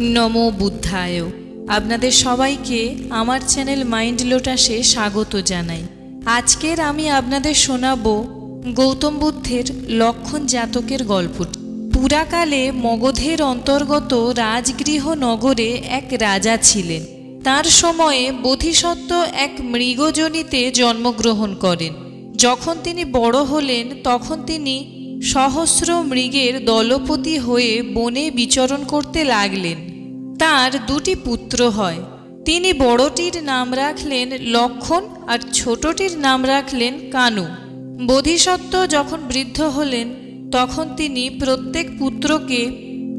নমো বুদ্ধায়। আপনাদের সবাইকে আমার চ্যানেল মাইন্ড লোটাসে স্বাগত জানাই। আজকের আমি আপনাদের শোনাবো গৌতম বুদ্ধের লক্ষণ জাতকের গল্পটি। পুরাকালে মগধের অন্তর্গত রাজগৃহ নগরে এক রাজা ছিলেন। তার সময়ে বোধিসত্ত্ব এক মৃগজনিতে জন্মগ্রহণ করেন। যখন তিনি বড় হলেন, তখন তিনি সহস্র মৃগের দলপতি হয়ে বনে বিচরণ করতে লাগলেন। তার দুটি পুত্র হয়। তিনি বড়টির নাম রাখলেন লক্ষণ আর ছোটটির নাম রাখলেন কানু। বোধিসত্ত্ব যখন বৃদ্ধ হলেন, তখন তিনি প্রত্যেক পুত্রকে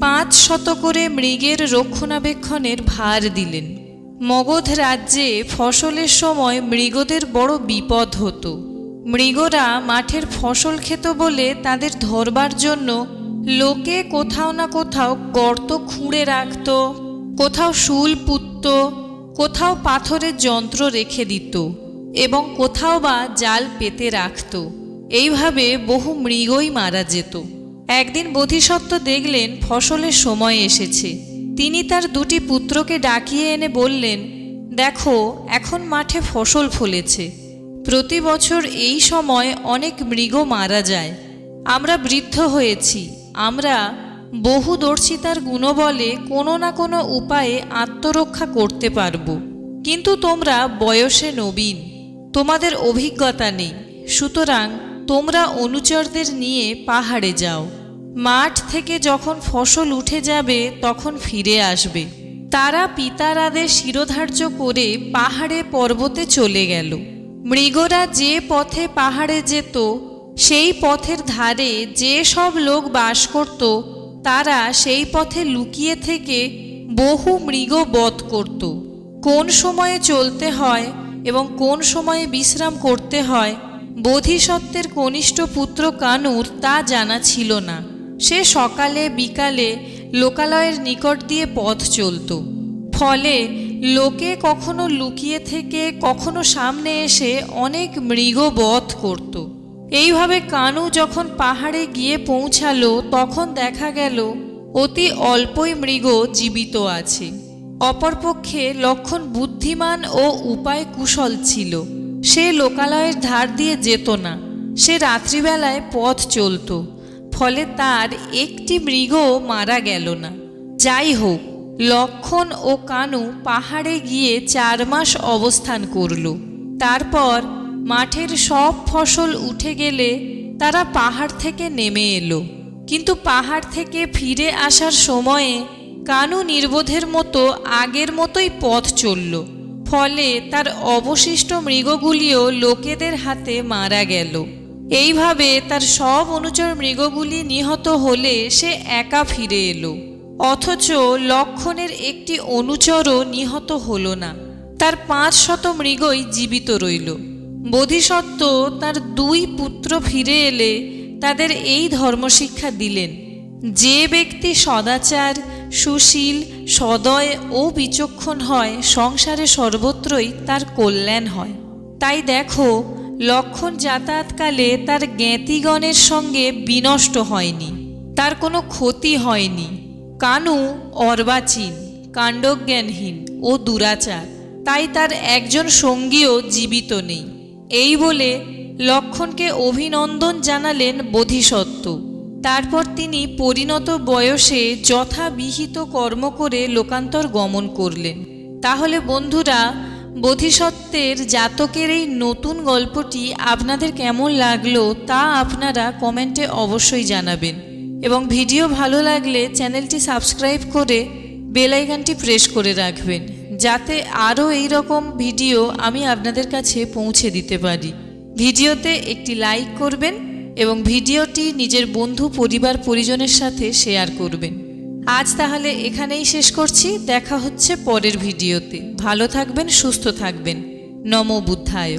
পাঁচ শত করে মৃগের রক্ষণাবেক্ষণের ভার দিলেন। মগধ রাজ্যে ফসলের সময় মৃগদের বড় বিপদ হতো। মৃগরা মাঠের ফসল খেত বলে তাদের ধরবার জন্য লোকে কোথাও না কোথাও গর্ত খুঁড়ে রাখত। কোথাও শুল পুতত, কোথাও পাথরের যন্ত্র রেখে দিত এবং কোথাও বা জাল পেতে রাখত। এইভাবে বহু মৃগই মারা যেত। একদিন বোধিসত্ত্ব দেখলেন ফসলের সময় এসেছে। তিনি তার দুটি পুত্রকে ডাকিয়ে এনে বললেন, দেখো, এখন মাঠে ফসল ফলেছে। প্রতি বছর এই সময় অনেক মৃগ মারা যায়। আমরা বৃদ্ধ হয়েছি। আমরা বহুদর্শিতার গুণবলে কোনো না কোনো উপায়ে আত্মরক্ষা করতে পারব। কিন্তু তোমরা বয়সে নবীন, তোমাদের অভিজ্ঞতা নেই। সুতরাং তোমরা অনুচরদের নিয়ে পাহাড়ে যাও। মাঠ থেকে যখন ফসল উঠে যাবে, তখন ফিরে আসবে। তারা পিতারাদের শিরোধার্য করে পাহাড়ে পর্বতে চলে গেল। মৃগরা যে পথে পাহাড়ে যেত, সেই পথের ধারে যে সব লোক বাস করত তারা সেই পথে লুকিয়ে থেকে বহু মৃগ বধ করত। কোন সময়ে চলতে হয় এবং কোন সময়ে বিশ্রাম করতে হয়, বোধিসত্ত্বের কনিষ্ঠ পুত্র কানুর তা জানা ছিল না। সে সকালে বিকালে লোকালয়ের নিকট দিয়ে পথ চলত। ফলে লোকে কখনো লুকিয়ে থেকে কখনো সামনে এসে অনেক মৃগ বধ করত। এইভাবে কানু যখন পাহাড়ে গিয়ে পৌঁছালো, তখন দেখা গেল, অতি অল্পই মৃগ জীবিত আছে। অপরপক্ষে লক্ষণ বুদ্ধিমান ও উপায় কুশল ছিল। সে লোকালয়ের ধার দিয়ে যেত না। সে রাত্রিবেলায় পথ চলত। ফলে তার একটি মৃগ মারা গেল না। যাই হোক, লক্ষণ ও কানু পাহাড়ে গিয়ে চার মাস অবস্থান করল। তারপর মাঠের সব ফসল উঠে গেলে তারা পাহাড় থেকে নেমে এলো। কিন্তু পাহাড় থেকে ফিরে আসার সময়ে কানু নির্বোধের মতো আগের মতোই পথ চলল। ফলে তার অবশিষ্ট মৃগগুলিও লোকেদের হাতে মারা গেল। এইভাবে তার সব অনুচর মৃগগুলি নিহত হলে সে একা ফিরে এলো। অথচ লক্ষণের একটি অনুচরও নিহত হলো না। তার পাঁচ শত মৃগই জীবিত রইল। বোধিসত্ত্ব তার দুই পুত্র ফিরে এলে তাদের এই ধর্মশিক্ষা দিলেন। যে ব্যক্তি সদাচার, সুশীল, সদয় ও বিচক্ষণ হয়, সংসারে সর্বত্রই তার কল্যাণ হয়। তাই দেখো, লক্ষণ যাতায়াতকালে তার জ্ঞাতিগণের সঙ্গে বিনষ্ট হয়নি। তার কোনো ক্ষতি হয়নি। কানু অর্বাচীন, কাণ্ডজ্ঞানহীন ও দুরাচার। তাই তার একজন সঙ্গীও জীবিত নেই। এই বলে লক্ষণকে অভিনন্দন জানালেন বোধিসত্ত্ব। তারপর তিনি পরিণত বয়সে যথাবিহিত কর্ম করে লোকান্তর গমন করলেন। তাহলে বন্ধুরা, বোধিসত্ত্বের জাতকের এই নতুন গল্পটি আপনাদের কেমন লাগল তা আপনারা কমেন্টে অবশ্যই জানাবেন। এবং ভিডিও ভালো লাগলে চ্যানেলটি সাবস্ক্রাইব করে বেল আইকনটি প্রেস করে রাখবেন। যাতে আরও এই রকম ভিডিও আমি আপনাদের কাছে পৌঁছে দিতে পারি। ভিডিওতে একটি লাইক করবেন এবং ভিডিওটি নিজের বন্ধু, পরিবার, পরিজনের সাথে শেয়ার করবেন। আজ তাহলে এখানেই শেষ করছি। দেখা হচ্ছে পরের ভিডিওতে। ভালো থাকবেন, সুস্থ থাকবেন। নমো বুদ্ধায়।